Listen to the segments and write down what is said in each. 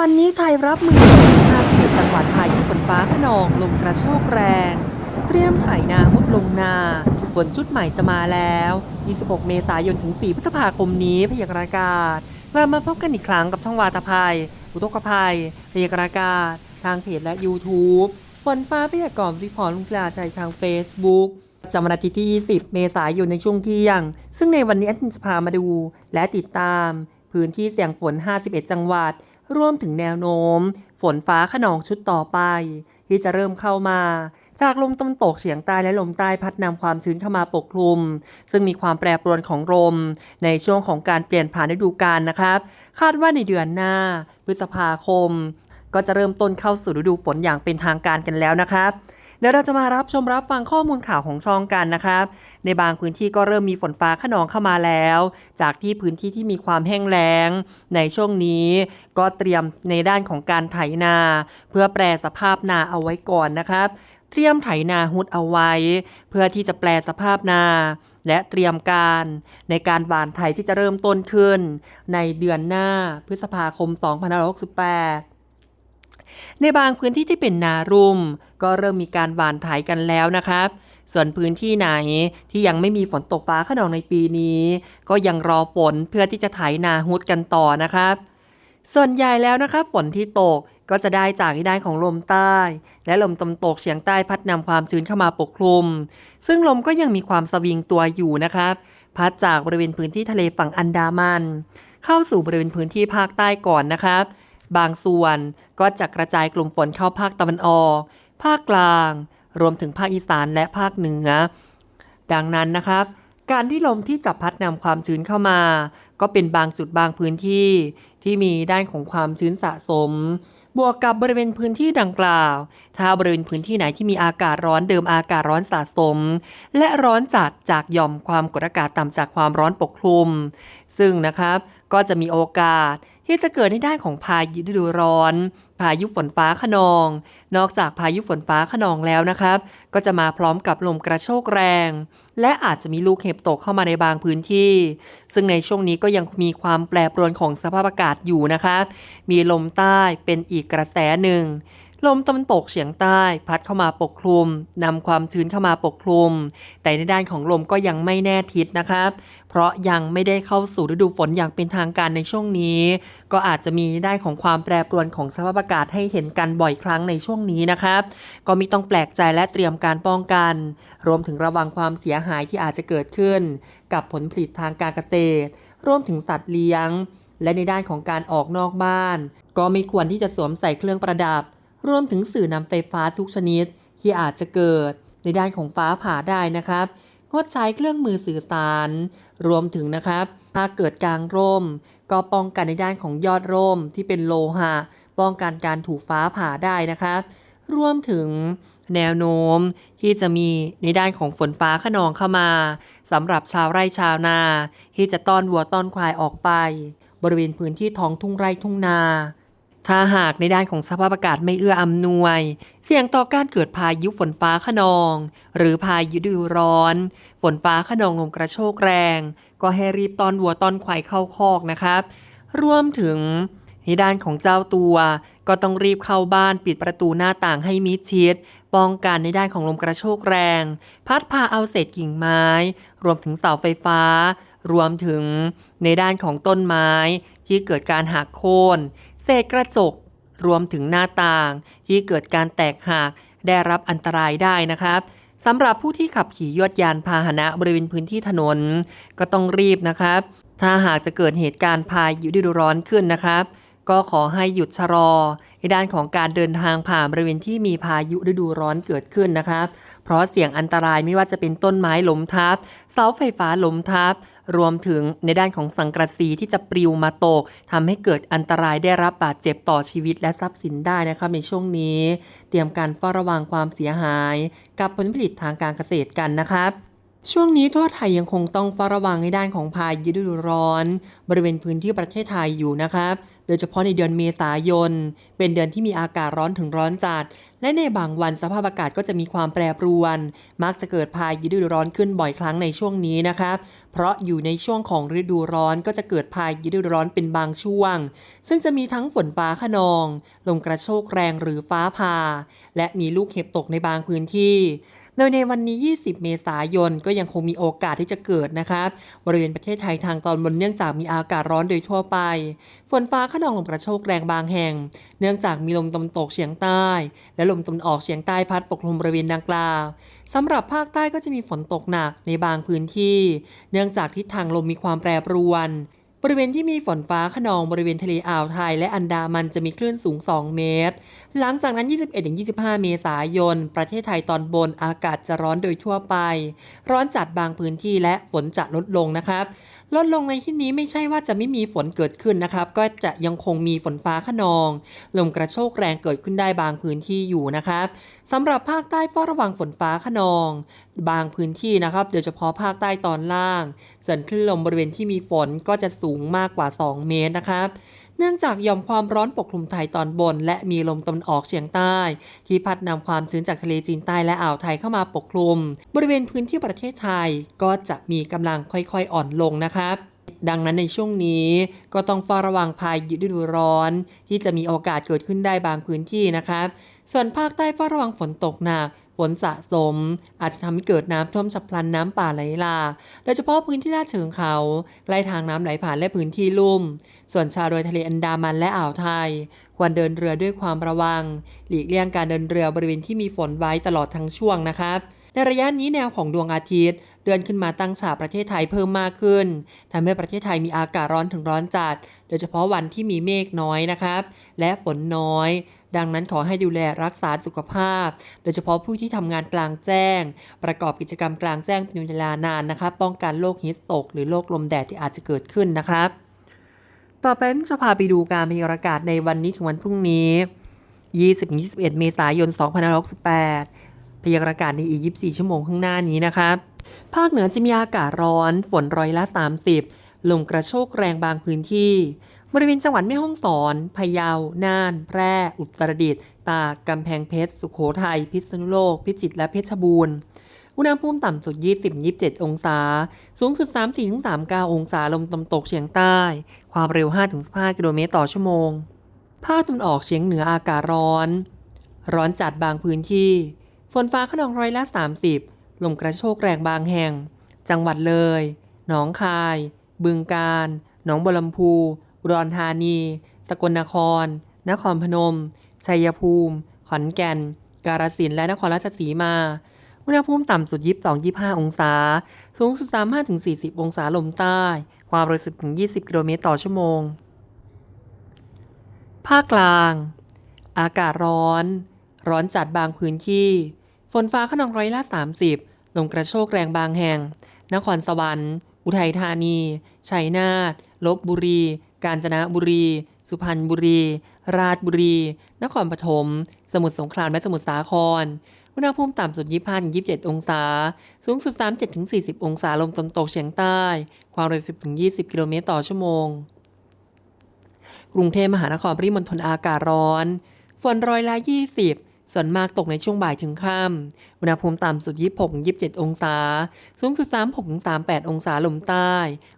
วันนี้ไทยรับมือภาคเหนือจังหวัดพายุฝนฟ้าขนองลมกระโชกแรง เตรียมไถนามุดลงนาฝนชุดใหม่จะมาแล้ว 26 เมษายนถึง 4 พฤษภาคมนี้พยากรณ์อากาศกลับมาพบกันอีกครั้งกับช่องวาตาภัย อุทกภัย พยากรณ์อากาศ ทางเพจและ YouTube ฝนฟ้าพยากรณ์รีพอร์ตลุงกลาใจทาง Facebook จำวันอาทิตย์ที่ 20 เมษายนในช่วงเที่ยง ซึ่งในวันนี้อจะพามาดู และติดตาม พื้นที่เสี่ยงฝน 51 จังหวัด รวมถึงแนวโน้ม ฝนฟ้าขนองชุดต่อไป ที่จะเริ่มเข้ามา จากลมตะวันตกเฉียงใต้และลมใต้พัดนำความชื้นเข้ามาปกคลุม ซึ่งมีความแปรปรวนของลมในช่วงของการเปลี่ยนผ่านฤดูกาลนะครับ คาดว่าในเดือนหน้า พฤษภาคม ก็จะเริ่มต้นเข้าสู่ฤดูฝนอย่างเป็นทางการกันแล้วนะครับ เดี๋ยวเราจะมารับชมรับฟังข้อมูลข่าวของช่องกันนะครับ ในบางพื้นที่ก็เริ่มมีฝนฟ้าขนองเข้ามาแล้ว จากที่พื้นที่ที่มีความแห้งแล้ง ในช่วงนี้ก็เตรียมในด้านของการไถนา เพื่อแปรสภาพนาเอาไว้ก่อนนะครับ เตรียมไถนาฮุดเอาไว้ เพื่อที่จะแปลสภาพนาและเตรียมการในการหว่านไถที่จะเริ่มต้นขึ้น ในเดือนหน้าพฤษภาคม 2568 ในบางพื้นที่ที่เป็นนารุ่ม ก็เริ่มมีการหว่านไถกันแล้วนะครับ ส่วนพื้นที่ไหนที่ยังไม่มีฝนตกฟ้าขนองในปีนี้ ก็ยังรอฝนเพื่อที่จะไถนาฮุดกันต่อนะครับ ส่วนใหญ่แล้วนะครับฝนที่ตกก็จะได้จากที่ได้ของลมใต้ และลมตะวันตกเฉียงใต้พัดนำความชื้นเข้ามาปกคลุม ซึ่งลมก็ยังมีความสวิงตัวอยู่นะครับ พัดจากบริเวณพื้นที่ทะเลฝั่งอันดามัน เข้าสู่บริเวณพื้นที่ภาคใต้ก่อนนะครับ บางส่วนก็จะกระจายกลุ่มฝนเข้าภาคตะวันออก ภาคกลาง รวมถึงภาคอีสานและภาคเหนือ ดังนั้นนะครับ การที่ลมที่จะพัดนำความชื้นเข้ามา ก็เป็นบางจุดบางพื้นที่ ที่มีด้านของความชื้นสะสม บวกกับบริเวณพื้นที่ดังกล่าว ถ้าบริเวณพื้นที่ไหนที่มีอากาศร้อนเดิมอากาศร้อนสะสม และร้อนจัดจากหย่อมความกดอากาศต่ำจากความร้อนปกคลุม ซึ่งนะครับ ก็จะมีโอกาสที่จะเกิดในด้านของพายุฤดูร้อน พายุฝนฟ้าขนอง นอกจากพายุฝนฟ้าขนองแล้วนะครับ ก็จะมาพร้อมกับลมกระโชกแรง และอาจจะมีลูกเห็บตกเข้ามาในบางพื้นที่ ซึ่งในช่วงนี้ก็ยังมีความแปรปรวนของสภาพอากาศอยู่นะครับมีลมใต้เป็นอีกกระแสหนึ่ง ลมตะวันตกเฉียงใต้พัดเข้ามาปกคลุมนำความชื้นเข้ามาปกคลุม แต่ในด้านของลมก็ยังไม่แน่ทิศนะครับ เพราะยังไม่ได้เข้าสู่ฤดูฝนอย่างเป็นทางการในช่วงนี้ ก็อาจจะมีได้ของความแปรปรวนของสภาพอากาศให้เห็นกันบ่อยครั้งในช่วงนี้นะครับ ก็มีต้องแปลกใจและเตรียมการป้องกัน รวมถึงระวังความเสียหายที่อาจจะเกิดขึ้น กับผลผลิตทางการเกษตร รวมถึงสัตว์เลี้ยง และในด้านของการออกนอกบ้าน ก็ไม่ควรที่จะสวมใส่เครื่องประดับ รวมถึงสื่อนำไฟฟ้าทุกชนิดที่อาจจะเกิดในด้านของฟ้าผ่าได้นะครับงดใช้เครื่องมือสื่อสาร รวมถึงนะครับถ้าเกิดกลางร่ม ก็ป้องกันในด้านของยอดร่มที่เป็นโลหะ ป้องกันการถูกฟ้าผ่าได้นะครับ รวมถึงแนวโน้มที่จะมีในด้านของฝนฟ้าขนองเข้ามาสำหรับชาวไร่ชาวนา ที่จะต้อนวัวต้อนควายออกไป บริเวณพื้นที่ท้องทุ่งไร่ทุ่งนา ถ้าหากในด้านของสภาพอากาศไม่เอื้ออำนวย เสี่ยงต่อการเกิดพายุฝนฟ้าขนอง หรือพายุฤดูร้อน ฝนฟ้าขนองลมกระโชกแรง ก็ให้รีบตอนวัวตอนควายเข้าคอกนะครับ รวมถึงในด้านของเจ้าตัว ก็ต้องรีบเข้าบ้านปิดประตูหน้าต่างให้มิดชิด ป้องกันในด้านของลมกระโชกแรง พัดพาเอาเศษกิ่งไม้ รวมถึงเสาไฟฟ้า รวมถึงในด้านของต้นไม้ที่เกิดการหักโค่น เศษกระจก รวมถึงหน้าต่าง ที่เกิดการแตกหักได้รับอันตรายได้นะครับสำหรับผู้ที่ขับขี่ยวดยานพาหนะบริเวณพื้นที่ถนน ก็ต้องรีบนะครับ ถ้าหากจะเกิดเหตุการณ์พายุฤดูร้อนขึ้นนะครับ ก็ขอให้หยุดชะลอ ในด้านของการเดินทางผ่านบริเวณที่มีพายุฤดูร้อนเกิดขึ้นนะครับ เพราะเสี่ยงอันตรายไม่ว่าจะเป็นต้นไม้ล้มทับ เสาไฟฟ้าล้มทับ รวมถึงในด้านของสังกะสีที่จะปลิวมาตกทำให้เกิดอันตรายได้รับบาดเจ็บต่อชีวิตและทรัพย์สินได้นะครับในช่วงนี้ เตรียมการเฝ้าระวังความเสียหาย กับผลผลิตทางการเกษตรกันนะครับช่วงนี้ทั่วไทยยังคงต้องเฝ้าระวังในด้านของพายุฤดูร้อน บริเวณพื้นที่ประเทศไทยอยู่นะครับ โดยเฉพาะในเดือนเมษายน เป็นเดือนที่มีอากาศร้อนถึงร้อนจัด และในบางวันสภาพอากาศก็จะมีความแปรปรวน มักจะเกิดพายุฤดูร้อนขึ้นบ่อยครั้งในช่วงนี้นะครับ เพราะอยู่ในช่วงของฤดูร้อนก็จะเกิดพายุฤดูร้อนเป็นบางช่วง ซึ่งจะมีทั้งฝนฟ้าขนอง ลมกระโชกแรงหรือฟ้าผ่า และมีลูกเห็บตกในบางพื้นที่ โดยในวันนี้ 20 เมษายนก็ยังคงมีโอกาสที่จะเกิดนะครับ บริเวณประเทศไทยทางตอนบนเนื่องจากมีอากาศร้อนโดยทั่วไป ฝนฟ้าขนองลมกระโชกแรงบางแห่ง เนื่องจากมีลมตะวันตกเฉียงใต้ และลมตะวันออกเฉียงใต้พัดปกคลุมบริเวณดังกล่าวสำหรับภาคใต้ก็จะมีฝนตกหนักในบางพื้นที่ เนื่องจากทิศทางลมมีความแปรปรวน บริเวณที่มีฝนฟ้าขนองบริเวณทะเลอ่าวไทย และอันดามันจะมีคลื่นสูง 2 เมตร หลังจากนั้น 21-25 เมษายน ประเทศไทยตอนบนอากาศจะร้อนโดยทั่วไป ร้อนจัดบางพื้นที่และฝนจะลดลงนะครับ ลดลงในที่นี้ไม่ใช่ว่าจะไม่มีฝนเกิดขึ้นนะครับ ก็จะยังคงมีฝนฟ้าขนอง ลมกระโชกแรงเกิดขึ้นได้บางพื้นที่อยู่นะครับสำหรับภาคใต้เฝ้าระวังฝนฟ้าขนอง บางพื้นที่นะครับโดยเฉพาะภาคใต้ตอนล่าง ส่วนคลื่นลมบริเวณที่มีฝนก็จะสูงมากกว่า 2 เมตรนะครับ นื่องจากหย่อมความร้อนปกคลุมไทยตอนบน และมีลมตะวันออกเฉียงใต้ ที่พัดนำความชื้นจากทะเลจีนใต้และอ่าวไทยเข้ามาปกคลุม บริเวณพื้นที่ประเทศไทยก็จะมีกำลังค่อยๆอ่อนลงนะครับดังนั้นในช่วงนี้ก็ต้องเฝ้าระวังพายุฤดูร้อน ที่จะมีโอกาสเกิดขึ้นได้บางพื้นที่นะครับ ส่วนภาคใต้เฝ้าระวังฝนตกหนักฝนสะสม อาจจะทำให้เกิดน้ำท่วมฉับพลันน้ำป่าไหลหลากโดยเฉพาะพื้นที่ลาดเชิงเขาไล่ทางน้ำไหลผ่านและพื้นที่ลุ่ม ส่วนชาวโดยทะเลอันดามันและอ่าวไทย ควรเดินเรือด้วยความระวัง หลีกเลี่ยงการเดินเรือบริเวณที่มีฝนไว้ตลอดทั้งช่วงนะครับ ในระยะนี้แนวของดวงอาทิตย์เดือนขึ้นมาตั้งฉากประเทศไทยเพิ่มมากขึ้นทำให้ประเทศไทยมีอากาศร้อนถึงร้อนจัด โดยเฉพาะวันที่มีเมฆน้อยนะครับ และฝนน้อย ดังนั้นขอให้ดูแลรักษาสุขภาพ โดยเฉพาะผู้ที่ทำงานกลางแจ้ง ประกอบกิจกรรมกลางแจ้งเป็นเวลานานนะครับป้องกันโรคฮิสโตกหรือโรคลมแดดที่อาจจะเกิดขึ้นนะครับ ต่อไปจะพาไปดูการพยากรณ์อากาศในวันนี้ถึงวันพรุ่งนี้ 20-21 เมษายน 2568 พยากรณ์อากาศในอีก 24 ชั่วโมงข้างหน้านี้นะครับ ภาคเหนือจะมีอากาศร้อน ฝนร้อยละ 30 ลมกระโชกแรงบางพื้นที่ บริเวณจังหวัดแม่ฮ่องสอน พะเยา น่าน แพร่ อุตรดิตถ์ ตาก กำแพงเพชร สุโขทัย พิษณุโลก พิจิตร และเพชรบูรณ์ อุณหภูมิต่ำสุด 20-27 องศา สูงสุด 34-39 องศา ลมตะวันตกเฉียงใต้ ความเร็ว 5-15 กิโลเมตรต่อชั่วโมง ภาคตะวันออกเฉียงเหนืออากาศร้อน ร้อนจัดบางพื้นที่ ฝนฟ้าขนองร้อยละ 30 ลมกระโชกแรงบางแห่ง จังหวัดเลย หนองคาย บึงกาฬ หนองบัวลำพู อุดรธานี สกลนคร นครพนม ชัยภูมิ ขอนแก่น กาฬสินธุ์และนครราชสีมา อุณหภูมิต่ำสุด 22-25 องศา สูงสุด 35-40 องศาลมใต้ ความเร็ว10-20 กิโลเมตรต่อชั่วโมง ภาคกลาง อากาศร้อน ร้อนจัดบางพื้นที่ ฝนฟ้าขนองร้อยละ 30 ลมกระโชกแรงบางแห่ง นครสวรรค์ อุทัยธานี ชัยนาท ลบบุรี กาญจนบุรี สุพรรณบุรี ราชบุรี นครปฐม สมุทรสงครามและสมุทรสาคร อุณหภูมิต่ำสุด 25-27 องศา สูงสุด 37-40 องศา ลมตะวันตกเฉียงใต้ ความเร็ว 10-20 กิโลเมตรต่อชั่วโมง กรุงเทพมหานครปริมณฑลอากาศร้อน ฝนร้อยละ 20 ส่วนมากตกในช่วงบ่ายถึงค่ำอุณหภูมิต่ำสุด 26-27 องศา สูงสุด 36-38 องศาลมใต้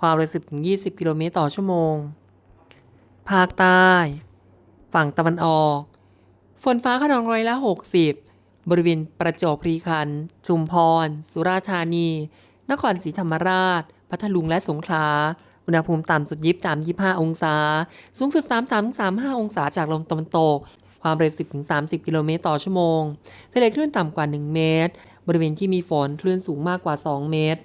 ความเร็ว10-20 กิโลเมตรต่อชั่วโมง ภาคใต้ ฝั่งตะวันออก ฝนฟ้าขนองร้อยละ 60 บริเวณประจวบคีรีขัน ชุมพร สุราษฎร์ธานี นครศรีธรรมราช พัทลุงและสงขลาอุณหภูมิต่ำสุด 23-25 องศา สูงสุด 33-35 องศาจากลมตะวันตก ความเร็ว 10-30 กิโลเมตรต่อชั่วโมงทะเลคลื่นต่ำกว่า 1 เมตร บริเวณที่มีฝนคลื่นสูงมากกว่า 2 เมตร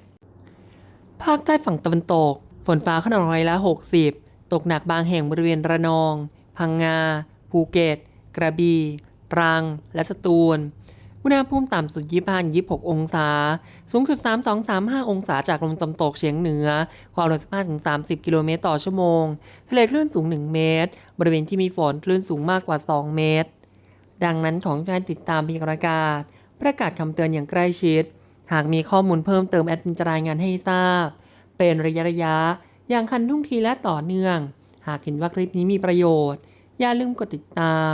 ภาคใต้ฝั่งตะวันตก ฝนฟ้าขนองร้อยละ 60 ตกหนักบางแห่งบริเวณระนอง พังงา ภูเก็ต กระบี่ ตรัง และสตูล อุณหภูมิต่ำสุด25-26องศา สูงสุด 32-35 องศาจากลมตะวันตกเฉียงเหนือ ความเร็ว15-30 กิโลเมตรต่อชั่วโมง ทะเลคลื่นสูง 1 เมตร บริเวณที่มีฝนคลื่นสูงมากกว่า 2 เมตร ดังนั้นของการติดตามพยากรณ์อากาศ ประกาศคำเตือนอย่างใกล้ชิด หากมีข้อมูลเพิ่มเติมแอดมินจะรายงานให้ทราบ เป็นระยะระยะ อย่างคันทุ่งทีและต่อเนื่อง หากเห็นว่าคลิปนี้มีประโยชน์ อย่าลืมกดติดตาม